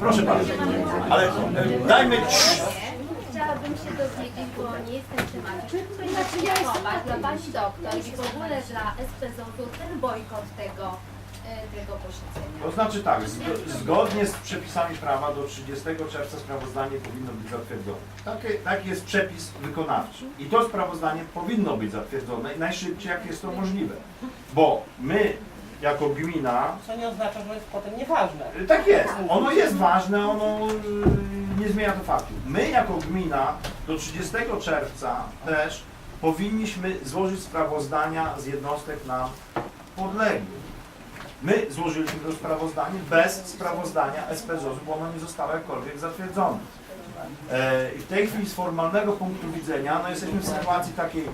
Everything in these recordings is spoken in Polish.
Proszę bardzo. Ale e, dajmy... Chciałabym się dowiedzieć, bo nie jestem tematem. Czy będzie zachować dla Pani doktor i w ogóle dla SPZOT-u ten bojkot tego, e, tego posiedzenia? To znaczy tak, zgo- zgodnie z przepisami prawa do 30 czerwca sprawozdanie powinno być zatwierdzone. Taki, taki jest przepis wykonawczy. I to sprawozdanie powinno być zatwierdzone i najszybciej jak jest to możliwe. Bo my jako gmina Co nie oznacza, że jest potem nieważne. Tak jest. Ono jest ważne, ono y, nie zmienia to faktu. My jako gmina do 30 czerwca też powinniśmy złożyć sprawozdania z jednostek nam podległych. My złożyliśmy to sprawozdanie bez sprawozdania SPZOZ-u, bo ono nie zostało jakkolwiek zatwierdzone. E, w tej chwili z formalnego punktu widzenia no jesteśmy w sytuacji takiej e,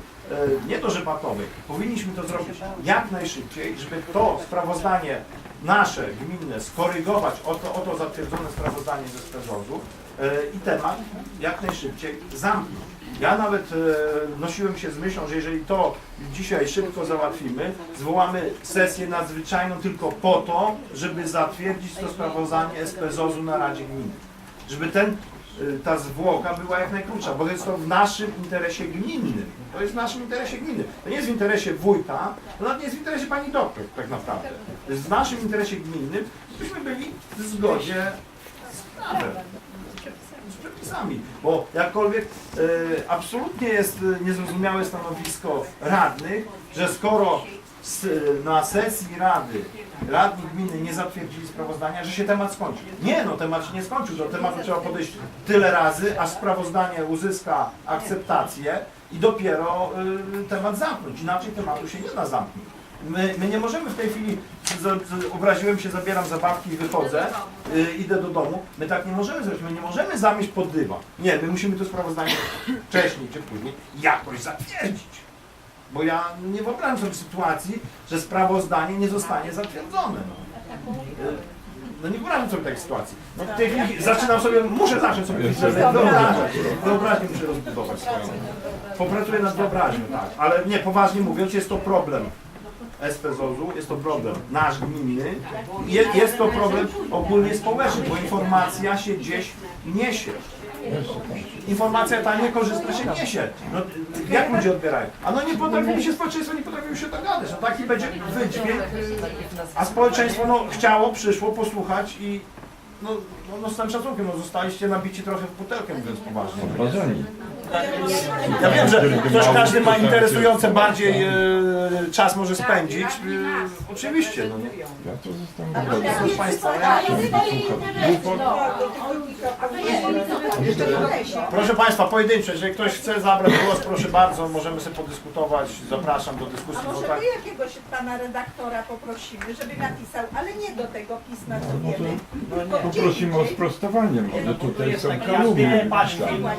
nie to, że patowej. Powinniśmy to zrobić jak najszybciej, żeby to sprawozdanie nasze, gminne, skorygować o to, o to zatwierdzone sprawozdanie ze SPZOZ-u e, i temat jak najszybciej zamknąć. Ja nawet e, nosiłem się z myślą, że jeżeli to dzisiaj szybko załatwimy, zwołamy sesję nadzwyczajną tylko po to, żeby zatwierdzić to sprawozdanie SPZOZ-u na Radzie Gminy. Żeby ten ta zwłoka była jak najkrótsza, bo jest to w naszym interesie gminnym. To jest w naszym interesie gminnym. To nie jest w interesie wójta, to nawet nie jest w interesie pani doktor, tak naprawdę. To jest w naszym interesie gminnym, byśmy byli w zgodzie z prawem, z przepisami. Bo jakkolwiek y, absolutnie jest y, niezrozumiałe stanowisko radnych, że skoro na sesji rady radni gminy nie zatwierdzili sprawozdania, że się temat skończył. Nie, no temat się nie skończył. Do tematu trzeba podejść tyle razy, aż sprawozdanie uzyska akceptację i dopiero y, temat zamknąć. Inaczej tematu się nie da zamknąć. My, my nie możemy w tej chwili, z, z, obraziłem się, zabieram zabawki i wychodzę, y, idę do domu. My tak nie możemy zrobić, my nie możemy zamieść pod dywan. Nie, my musimy to sprawozdanie wcześniej czy później jakoś zatwierdzić. Bo ja nie wyobrażam sobie sytuacji, że sprawozdanie nie zostanie zatwierdzone. No, Y, no nie wyobrażam sobie takiej sytuacji. No w tej chwili zaczynam sobie, muszę zacząć sobie wyobrażać. Wyobraźnię muszę rozbudować swoją. Popracuję nad wyobraźnią, tak. Ale nie, poważnie mówiąc, jest to problem. SPZOZ-u, jest to problem nasz gminny, je, jest to problem ogólnie społeczny, bo informacja się gdzieś niesie. Informacja ta niekorzystna się niesie. No, jak ludzie odbierają? A no nie potrafimy się, społeczeństwo nie potrafiło się dogadać. No taki będzie wydźwięk, a społeczeństwo no, chciało, przyszło posłuchać i no, no, no z tym szacunkiem, no zostaliście nabici trochę w butelkę, mówiąc poważnie. Ja wiem, że ktoś każdy ma interesujące bardziej e, czas może spędzić. E, oczywiście, no nie. Ja to zostanę zgodny. Proszę Państwa, ja, proszę Państwa, pojedynczo, jeżeli ktoś chce zabrać głos, proszę bardzo, możemy sobie podyskutować. Zapraszam do dyskusji, A bo może tak. my jakiegoś pana redaktora poprosimy, żeby napisał, ale nie do tego pisma, co wiemy, tylko gdzie Poprosimy o indziej. sprostowanie, może tutaj jest są kalumnie.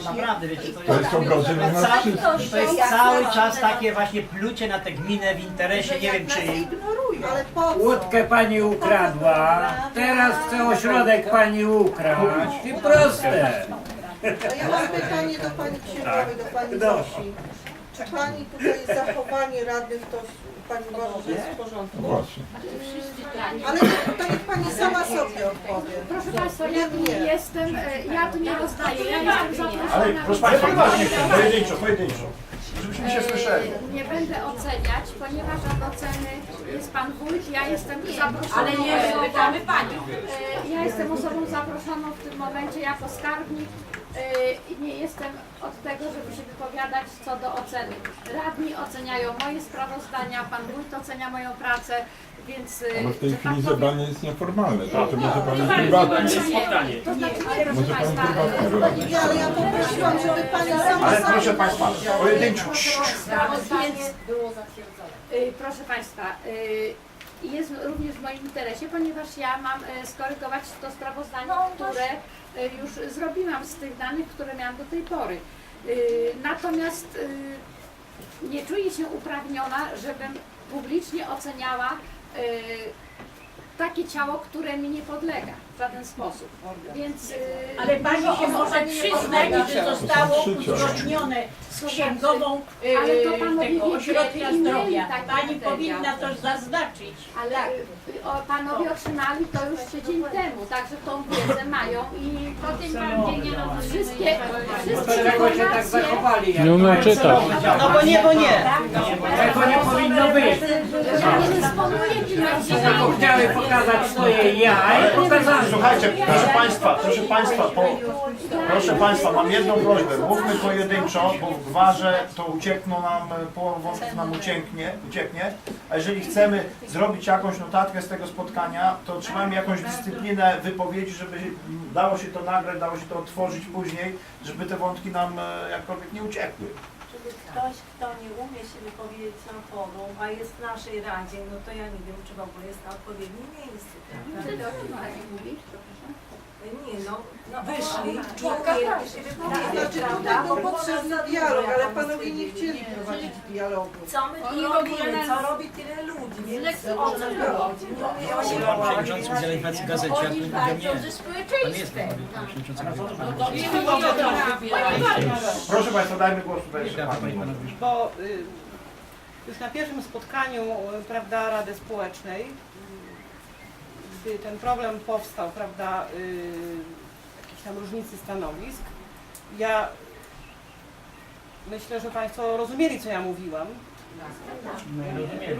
naprawdę, wiecie, to To jest, jest obrażenie na wszystkich. To jest cały czas takie właśnie plucie na tę gminę w interesie, nie wiem ignorują. Ale po co? Łódkę pani ukradła, teraz chce ośrodek pani ukraść. I proste. Ja mam pytanie do Pani Księgowej, do Pani Zosi. Czy Pani tutaj zachowanie radnych to Pani uważa, że jest w porządku? Właśnie. Ale to, to niech Pani sama sobie odpowie. Proszę Państwa, ja tu nie jestem, e, ja tu nie rozdaję, ja jestem Ale zaproszona. proszę Państwa, poważnie, pojedynczo, pojedynczo. Żebyśmy się słyszeli. E, Nie będę oceniać, ponieważ od oceny jest Pan Wójt, ja jestem zaproszoną Ale nie osobą. pytamy Panią. E, Ja jestem osobą zaproszoną w tym momencie jako skarbnik e, i nie jestem od tego, żeby się wypowiadać co do oceny. Radni oceniają moje sprawozdania, Pan Wójt ocenia moją pracę, więc... e, Ale w tej że tak chwili powiem, zebranie jest nieformalne, to, to może Pani nie, prywatnie. To znaczy nie, proszę Może Pani Państwa, prywatnie robić. Nie, ale ja poprosiłam, żeby Pani sama Ale sobie proszę Państwa, pojedynczo. sprawozdanie było zatwierdzone. Y, Proszę Państwa, y, jest również w moim interesie, ponieważ ja mam y, skorygować to sprawozdanie, które y, już zrobiłam z tych danych, które miałam do tej pory. Y, Natomiast nie czuję się uprawniona, żebym publicznie oceniała takie ciało, które mi nie podlega. W żaden sposób. Więc... y, Ale pani się może przyznać, że zostało uzgodnione z księgową y, Ale to panowie tego nie ośrodka mieli zdrowia. Pani powinna to zaznaczyć. Ale o, panowie otrzymali to już tydzień temu, także tą wiedzę mają i po tym wszystkie, wszystkie Dlaczego się tak informacje... zachowali? jak Nie umiem czytać. No bo nie, bo nie. Tego nie powinno być. Ja nie dysponuję Chciały pokazać swoje ja. Słuchajcie, proszę Państwa, proszę Państwa, po, proszę Państwa, mam jedną prośbę. Mówmy pojedynczo, bo w gwarze to uciekną nam, e, połowa wątków nam ucieknie, ucieknie. A jeżeli chcemy zrobić jakąś notatkę z tego spotkania, to trzymajmy jakąś dyscyplinę wypowiedzi, żeby dało się to nagrać, dało się to otworzyć później, żeby te wątki nam e, jakkolwiek nie uciekły. Ktoś, kto nie umie się wypowiedzieć na forum, a jest w naszej radzie, no to ja nie wiem, czy w ogóle jest na odpowiednim miejscu. mówisz? Nie no, no wyszli, członka nie pracy. się Znaczy wypowiedzieć, tutaj prawda? był potrzebny dialog, ale panowie nie chcieli prowadzić dialogu. Co my tu robimy, co robi tyle ludzi, więc o co chodzi? No, nie, oni Pan przewodniczący udziela informacji w gazecie, a Oni walczą nie. ze Pan jest społeczeństwem. pan przewodniczący gazety. Proszę Państwa, dajmy głos tutaj jeszcze Nieprawda, Pani. pani panowie. Bo y, już na pierwszym spotkaniu y, prawda, Rady Społecznej, ten problem powstał, prawda, y, jakiejś tam różnicy stanowisk, ja myślę, że Państwo rozumieli, co ja mówiłam.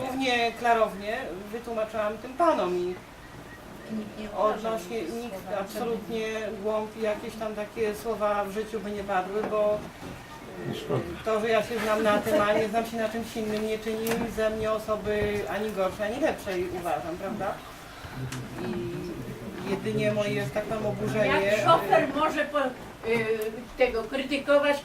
Równie klarownie wytłumaczyłam tym Panom i odnośnie nikt absolutnie głąb i jakieś tam takie słowa w życiu by nie padły, bo Szkoda. to, że ja się znam na tym, a nie znam się na czymś innym, nie czyni ze mnie osoby ani gorszej, ani lepszej, uważam, prawda? I jedynie moje, że tak powiem, oburzenie... Jak szofer może po, y, tego krytykować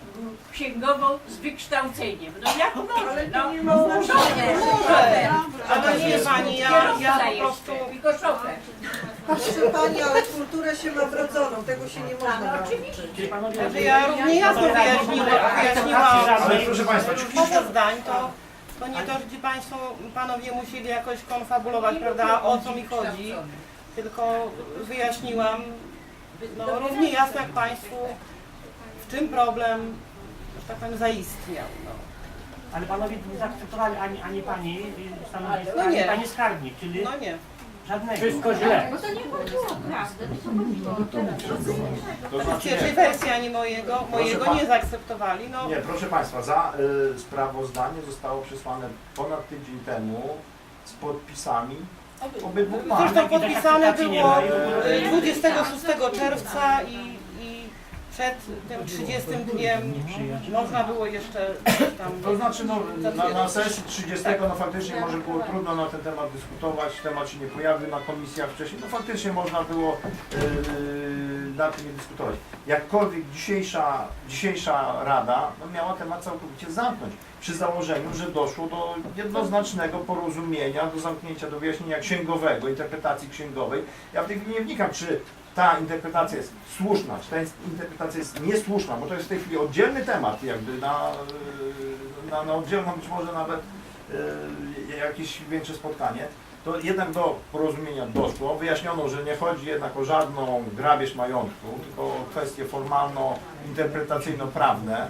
księgową z wykształceniem? No jak może? No, nie ma znaczenia. Może, ale nie pani, ja, ja po prostu... Tylko szofer. Proszę pani, ale kulturę się ma wrodzoną, tego się nie można No nauczyć. oczywiście. Znaczy ja równie jasno wyjaśniłam, wyjaśniłam Ale proszę Państwa, czy kilka zdań, to, to nie to, że Państwo, Panowie musieli jakoś konfabulować, prawda, o co mi chodzi, tylko wyjaśniłam, no równie jasno jak Państwu, w czym problem, że tak powiem, zaistniał, no. Ale panowie nie zaakceptowali ani, ani pani y, stanowiska, No ani pani skarbnik, czyli No nie. Żadnego. Wszystko źle. Bo to nie chodziło o prawdę, to to W znaczy pierwszej nie. wersji ani mojego, mojego pan- nie zaakceptowali, no. Nie, proszę Państwa, za y, sprawozdanie zostało przesłane ponad tydzień temu z podpisami obydwu panów. Zresztą podpisane było ma i w ogóle- y, 26 czerwca i przed tym 30 dniem można było jeszcze tam... To znaczy, no, na, na sesji 30 no faktycznie może było trudno na ten temat dyskutować, temat się nie pojawił na komisjach wcześniej, no faktycznie można było yy, na tym nie dyskutować. Jakkolwiek dzisiejsza, dzisiejsza Rada no, miała temat całkowicie zamknąć, przy założeniu, że doszło do jednoznacznego porozumienia, do zamknięcia, do wyjaśnienia księgowego, interpretacji księgowej. Ja w tej chwili nie wnikam, czy ta interpretacja jest słuszna, czy ta interpretacja jest niesłuszna, bo to jest w tej chwili oddzielny temat, jakby na, na, na oddzielną być może nawet yy, jakieś większe spotkanie. To jednak do porozumienia doszło. Wyjaśniono, że nie chodzi jednak o żadną grabież majątku, tylko o kwestie formalno-interpretacyjno-prawne.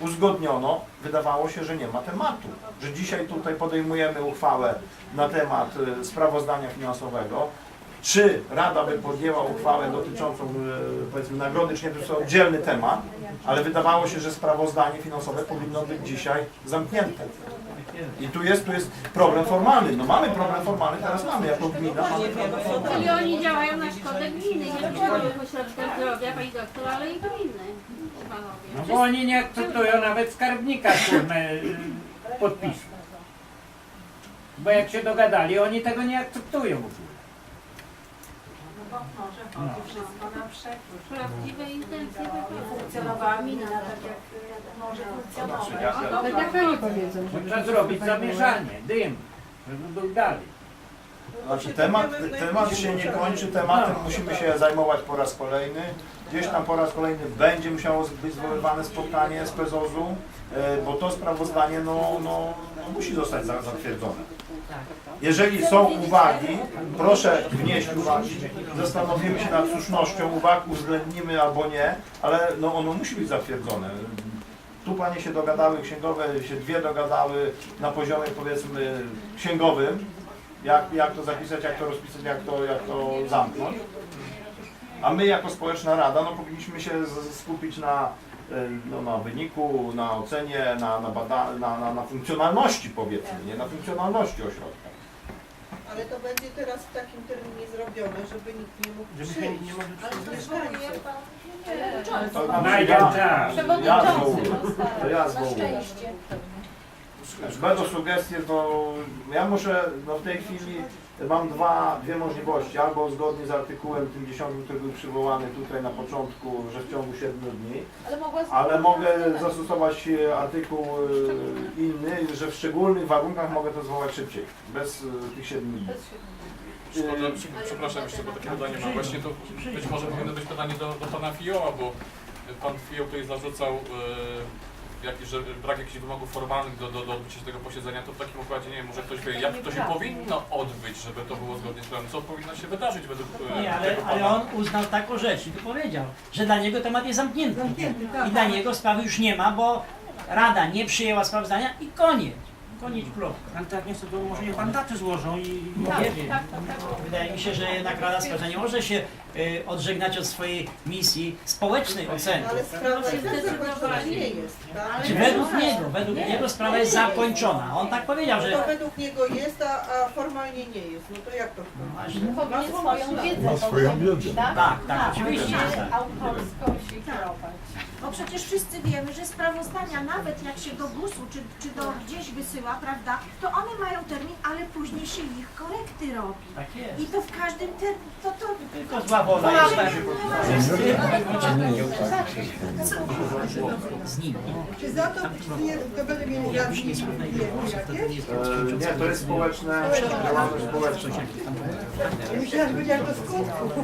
Uzgodniono, wydawało się, że nie ma tematu, że dzisiaj tutaj podejmujemy uchwałę na temat y, sprawozdania finansowego, czy Rada by podjęła uchwałę dotyczącą e, powiedzmy nagrody, czy nie, to jest oddzielny temat, ale wydawało się, że sprawozdanie finansowe powinno być dzisiaj zamknięte. I tu jest, tu jest problem formalny. No mamy problem formalny, teraz mamy jako gmina. Mamy problem formalny. Czyli oni działają na szkodę gminy, nie tylko ośrodka zdrowia, pani doktor, ale i gminy, panowie. No bo oni nie akceptują nawet skarbnika kurne y, podpisu. Bo jak się dogadali, oni tego nie akceptują. No bo może chodzi wszystko na przekór. Prawdziwe intencje wypadły. Funkcjonowała gmina tak, jak może funkcjonować. No, Tak Pani powiedzą. Trzeba zrobić zamieszanie, dym, żeby był dalej. Znaczy temat, temat się nie kończy, tematem musimy się zajmować po raz kolejny. Gdzieś tam po raz kolejny będzie musiało być zwoływane spotkanie z Pezozu, e, bo to sprawozdanie no, no, no musi zostać za- zatwierdzone. Jeżeli są uwagi, proszę wnieść uwagi, zastanowimy się nad słusznością uwag, uwzględnimy albo nie, ale no ono musi być zatwierdzone. Tu panie się dogadały, księgowe się dwie dogadały na poziomie powiedzmy księgowym, jak, jak to zapisać, jak to rozpisać, jak to, jak to zamknąć. A my jako społeczna rada no, powinniśmy się z- skupić na, e, no, na wyniku, na ocenie, na, na, bada, na, na, na funkcjonalności powiedzmy, nie na funkcjonalności ośrodka. Ale to będzie teraz w takim terminie zrobione, żeby nikt nie mógł Żeby przyjść. nie może Ale pan To znaczy Znajdę ja, czas. ja zwołuję. To ja Na zwołuję. szczęście. Będą sugestie, to ja muszę, no w tej chwili mam dwa, dwie możliwości, albo zgodnie z artykułem tym 10, który był przywołany tutaj na początku, że w ciągu 7 dni, Ale mogła ale mogę zastosować e, artykuł e, inny, że w szczególnych warunkach mogę to zwołać szybciej, bez e, tych 7 dni. Szkoda, przy- przepraszam jeszcze, bo takie pytanie mam. Właśnie to być może powinno być pytanie do, do pana Fioła, bo pan Fioł tutaj zarzucał e, jakiś, że brak jakichś wymogów formalnych do, do, do odbycia tego posiedzenia, to w takim układzie, nie wiem, może ktoś wie, jak to się powinno odbyć, żeby to było zgodnie z planem, co powinno się wydarzyć według e, Nie, ale, tego ale on uznał taką rzecz i to powiedział, że dla niego temat jest zamknięty. I dla niego sprawy już nie ma, bo Rada nie przyjęła sprawozdania i koniec. Koniec kropka. Ale tak nie chcę, to może niech mandaty złożą i... Nie wiem. Wydaje mi się, że jednak Rada Sprawozdania nie może się odżegnać od swojej misji społecznej oceny. Ale sprawa jest zakończona nie jest, tak? Czy według niego, według niego sprawa jest zakończona. On tak powiedział, To że według niego jest, a, a formalnie nie jest. No to jak to powinien swoją wiedzę Ma swoją wiedzę. tak, tak, oczywiście. że tak. autorską się kierować. Bo przecież wszyscy wiemy, że sprawozdania, nawet jak się do GUS-u czy, czy do gdzieś wysyła, prawda, to one mają termin, ale później się ich korekty robi. Tak jest. I to w każdym terminie, to to... Tylko zła wola jest tak. Z nim. Czy za to nie, to będę mieli słuchaj, jakieś? E, nie, to jest społeczne, działalność społeczna. Myślałam, że będzie jak do skutku.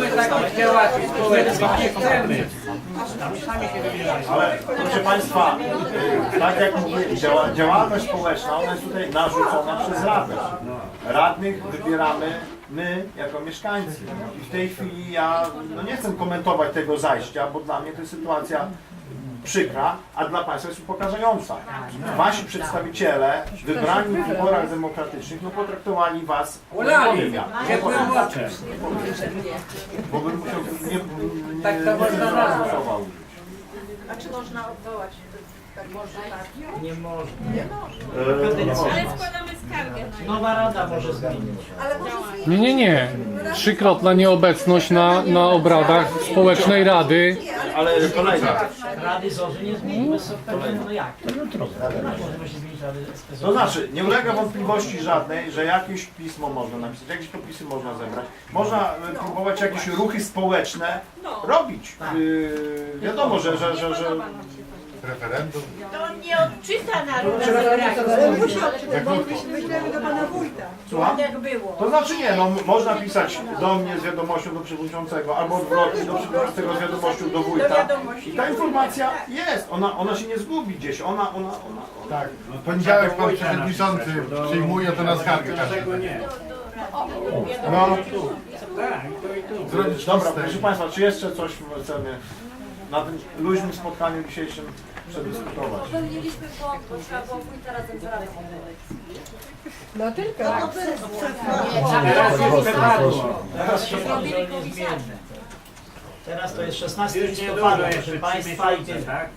My takich działaczy społecznych nie chcemy. Sami się. Ale proszę Państwa, tak jak mówiłem, działa, działalność społeczna, ona jest tutaj narzucona przez Radę. Radnych wybieramy my jako mieszkańcy. I w tej chwili ja no nie chcę komentować tego zajścia, bo dla mnie to jest sytuacja przykra, a dla Państwa jest upokarzająca. Wasi przedstawiciele, wybrani w wyborach demokratycznych, no potraktowali Was Ulali ciepłym moczem. Bo bym musiał, nie, nie, Tak to można nie nazwać. głosował. A czy można odwołać tak można tak? Nie może. E, no, składamy skargę na Nowa Rada może zmienić. Ale może zmienić. Nie, nie, nie. Trzykrotna nieobecność na, na obradach społecznej rady. Ale kolega, Rady ZOZ nie zmieniły sobie, no jak? To jutro. Możemy się zmienić Rady SPZ. to znaczy, nie ulega wątpliwości żadnej, że jakieś pismo można napisać, jakieś podpisy można zebrać. Można e, próbować jakieś ruchy społeczne robić. Yy, wiadomo, że, że, że, że Referendum. To nie odczyta naród Myślałem do pana wójta. Słucham? jak było. To znaczy nie, no można pisać do mnie z wiadomością do przewodniczącego, albo odwrotnie do przewodniczącego z wiadomością do wójta. I ta informacja jest, ona, ona się nie zgubi gdzieś, ona, ona, ona, ona. Tak, w poniedziałek pan przewodniczący przyjmuje to na skargę Dlaczego nie? No, Tak, to i tu. Zrobić dobra, listę. proszę Państwa, czy jeszcze coś chcemy na tym luźnym spotkaniu dzisiejszym przedyskutować? Popełniliśmy błąd, bo trzeba było wójta razem z radą No tylko. No to Teraz jest przepadło. Teraz się to niezmienne. Teraz to jest 16 Już nie dużo, listopada, jeszcze proszę Państwa, i tyle. tak?